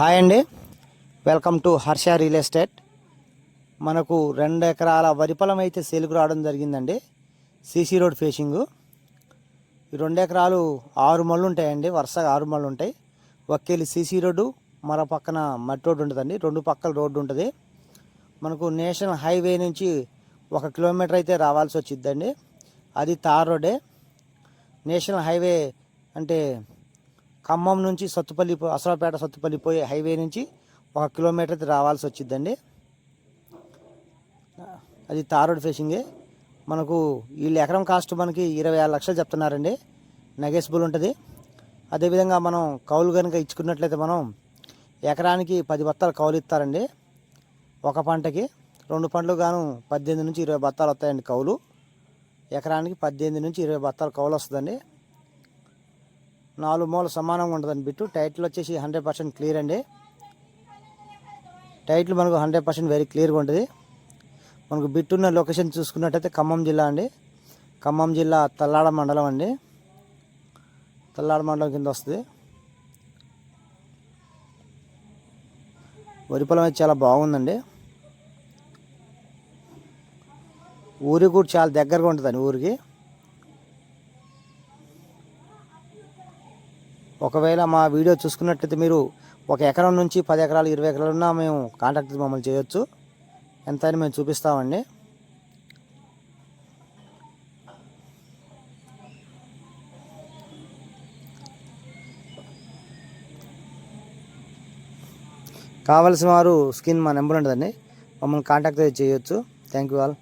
Hi అండి. Welcome to Harsha real estate. మనకు రెండు ఎకరాల వరి పొలం అయితే సేలుకు రావడం జరిగిందండి. CC road facing. ఈ రెండు ఎకరాలు ఆరు మళ్ళు ఉంటాయండి. వరుసగా ఆరు మళ్ళు ఉంటాయి. ఒకేళ్ళు సీసీ రోడ్డు మరో పక్కన మట్టి రోడ్డు ఉంటుందండి. రెండు పక్కల రోడ్డు ఉంటుంది. మనకు నేషనల్ హైవే నుంచి ఒక కిలోమీటర్ అయితే రావాల్సి వచ్చిద్దండి. అది తార్ రోడ్డే. నేషనల్ హైవే అంటే ఖమ్మం నుంచి సత్తుపల్లి అసలపేట అసరాపేట సత్తుపల్లి పోయే హైవే నుంచి ఒక కిలోమీటర్ రావాల్సి వచ్చిద్దండి అది తారోడ్ రోడ్ మనకు వీళ్ళు ఎకరం కాస్ట్ మనకి ఇరవై ఆరు లక్షలు చెప్తున్నారండి. నెగెసిబుల్ ఉంటుంది. అదేవిధంగా మనం కౌలు కనుక ఇచ్చుకున్నట్లయితే మనం ఎకరానికి పది బత్తాలు కౌలు ఇస్తారండి. ఒక పంటకి రెండు పంటలు గాను పద్దెనిమిది నుంచి ఇరవై బత్తాలు వస్తాయండి కౌలు. ఎకరానికి పద్దెనిమిది నుంచి ఇరవై బత్తాలు కౌలు వస్తుందండి. నాలుగు మూల సమానంగా ఉంటుందండి బిట్టు. టైట్లు వచ్చేసి హండ్రెడ్ పర్సెంట్ క్లియర్ అండి. టైట్లు మనకు హండ్రెడ్ పర్సెంట్ వెరీ క్లియర్గా ఉంటుంది. మనకు బిట్టున్న లొకేషన్ చూసుకున్నట్టయితే ఖమ్మం జిల్లా అండి. ఖమ్మం జిల్లా తల్లాడ మండలం అండి. తల్లాడ మండలం కింద వస్తుంది. వరి పొలం అయితే చాలా బాగుందండి. ఊరికి కూడా చాలా దగ్గరగా ఉంటుందండి ఊరికి. ఒకవేళ మా వీడియో చూసుకున్నట్లయితే మీరు ఒక ఎకరం నుంచి పది ఎకరాలు ఇరవై ఎకరాలు ఉన్నా మేము కాంటాక్ట్ మమ్మల్ని చేయొచ్చు. ఎంత అని మేము చూపిస్తామండి. కావలసిన వారు స్కిన్ మా నెంబర్ ఉంటుందండి. మమ్మల్ని కాంటాక్ట్ చేయొచ్చు. Thank you all.